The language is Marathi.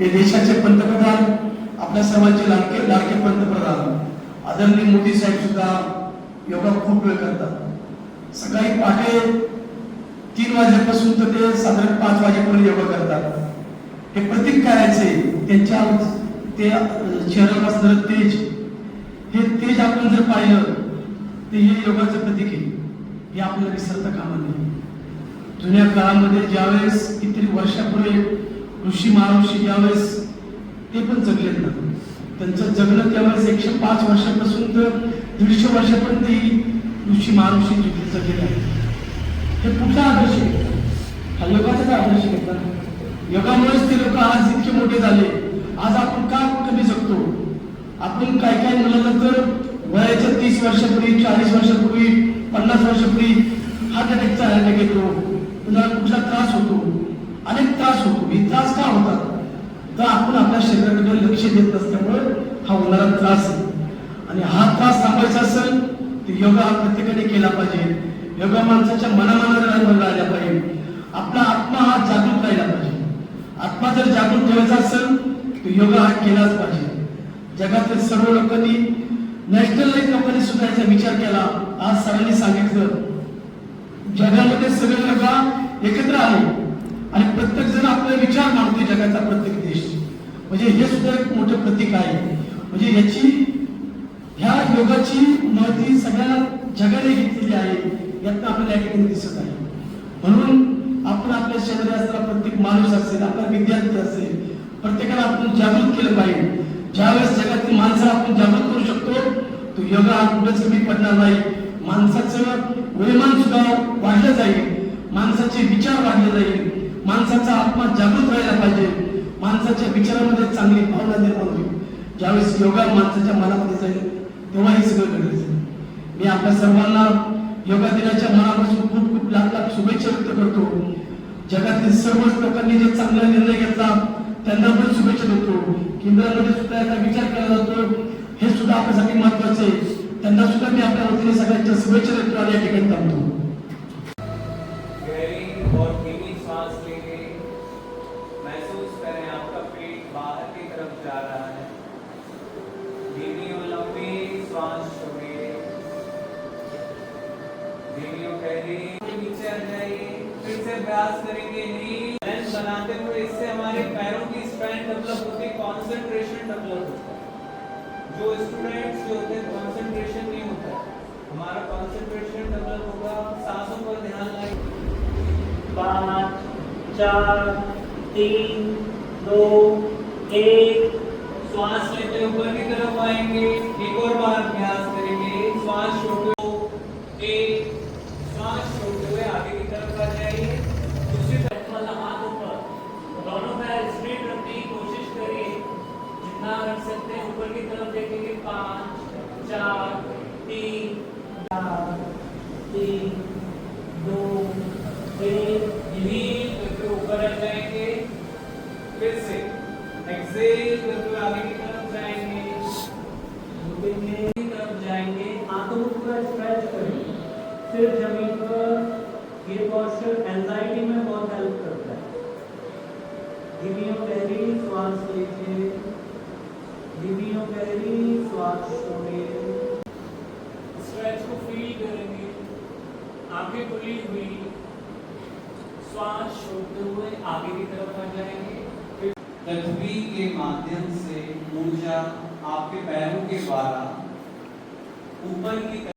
हे देशाचे पंतप्रधान आपल्या सर्वांचे लाडके लाडके पंतप्रधान आदरणीय मोदी साहेब सुद्धा योगा खूप वेळ करतात. सकाळी पहाटे तीन वाजेपासून तर ते साधारण पाच वाजेपर्यंत योगा करतात. हे प्रतीक करायचे त्यांच्या ते चेहऱ्यावर असणारं तेज. हे तेज आपण जर पाहिलं तर हे योगाचं प्रतीक आहे. हे आपल्याला विसरता कामा नाही जुन्या काळामध्ये ज्यावेळेस कितीतरी वर्षापूर्वी ऋषी महर्षी ज्यावेळेस ते पण जगलेत ना. त्यांचं जगणं त्यावेळेस एकशे पाच वर्षापासून तर दीडशे वर्षापर्यंत ही ऋषी महाऋषी जिथे जगलेले आहेत. हे कुठला आदर्श आहे? हा योगाचाच आदर्श घेतला योगामुळेच ते लोक आज इतके मोठे झाले. आज आपण का कमी जगतो? आपण काय काय मुलांना तर वयाच्या तीस वर्षापूर्वी चाळीस वर्षापूर्वी पन्नास वर्षापूर्वी हार्ट अटॅकचा अटॅक येतो कुणाला कुठला त्रास होतो? अनेक होतो हे त्रास का होतात तर आपण आपल्या शरीराकडे लक्ष देत नसल्यामुळे हा होणारा त्रास आहे. आणि हा त्रास थांबायचा असेल तर योगा हा प्रत्येकाने केला पाहिजे. योगा माणसाच्या मनामनाला राहिला पाहिजे. आपला आत्मा हा जागृत राहिला पाहिजे. आत्मा जर जागृत ठेवायचा असेल तर योगा हा केलाच पाहिजे. जगातील सर्व लोकांनी नॅशनल लाईफ लोकांनी सुद्धा याचा विचार केला. आज सरांनी सांगितलं जगामध्ये सगळे लोक एकत्र आले. आणि प्रत्येक जण आपले विचार मांडतो जगाचा प्रत्येक देश. म्हणजे हे सुद्धा एक मोठं प्रतीक आहे. म्हणजे याची ह्या योगाची महती सगळ्या जगाने घेतलेली आहे यातनं आपल्याला या ठिकाणी दिसत आहे. म्हणून आपण आपल्या शेजारी असणारा प्रत्येक माणूस असेल आपला विद्यार्थी असेल प्रत्येकाला आपण जागृत केलं पाहिजे. ज्यावेळेस जगातील माणसाला आपण जागृत करू शकतो तो योगा हा कुठेच कमी पडणार नाही. माणसाचं वयमान सुद्धा वाढलं जाईल. माणसाचे विचार वाढले जाईल. माणसाचा आत्मा जागृत व्हायला पाहिजे. माणसाच्या विचारामध्ये चांगली भावना निर्माण होईल. ज्यावेळेस योगा माणसाच्या मनामध्ये जाईल तेव्हा हे सगळं घडलं जाईल. मी आपल्या सर्वांना योगा दिनाच्या मनापासून खूप खूप लाख लाख शुभेच्छा व्यक्त करतो. जगातील सर्वच लोकांनी जे चांगला निर्णय घेतला त्यांना पण शुभेच्छा देतो. केंद्रामध्ये सुद्धा याचा विचार केला जातो हे सुद्धा आपल्यासाठी महत्त्वाचे आहे. त्यांना सुद्धा मी आपल्या वतीने सगळ्यांच्या शुभेच्छा देतो आणि या ठिकाणी थांबतो. सांस लेंगे। महसूस करें आपका पेट बाहर की तरफ़ जा रहा है। धीमी और लंबी सांस छोड़िए। धीमी और गहरी नीचे आ जाइए। फिर से करेंगे। बनाते हुए इससे हमारे पैरों की स्ट्रेंथ डेवलप होती है। कॉन्सेंट्रेशन डेवलप होता है। जो स्टूडेंट्स जो होते हैं कॉन्सेंट्रेशन नहीं होता। हमारा कॉन्सेंट्रेशन डेवलप होगा। सांसों पर ध्यान पाँच, चार, तीन, दो, एक। श्वास लेते ऊपर की तरफ़ आएँगे, एक और बार अभ्यास करेंगे। श्वास छोड़ते एक, श्वास छोड़ते हुए आगे की तरफ़ आ जाइए। दूसरी तरफ़ वाला हाथ ऊपर। दोनों पैर स्ट्रेट रखने की कोशिश करिए। जितना रख सकते हैं, ऊपर की तरफ़ देखेंगे, पाँच, चार, तीन, चार तीन दो एक इन्हीं करके ऊपर आ जाएँगे फिर से एक्सेल करते हुए आगे की तरफ़ जाएँगे। रुकेंगे की तरफ़ जाएँगे। आँखों को पूरा स्ट्रेच करें। सिर ज़मीन पर ये पोस्चर एंजाइटी में बहुत हेल्प करता है। धीमी और गहरी श्वास लीजिए धीमी और गहरी श्वास छोड़िए स्ट्रेच को फील करेंगे। आँखें खुली हुई। श्वास छोड़ते हुए, आगे की तरफ़ आ जाएँगे। पृथ्वी के माध्यम से ऊर्जा आपके पैरों के द्वारा ऊपर की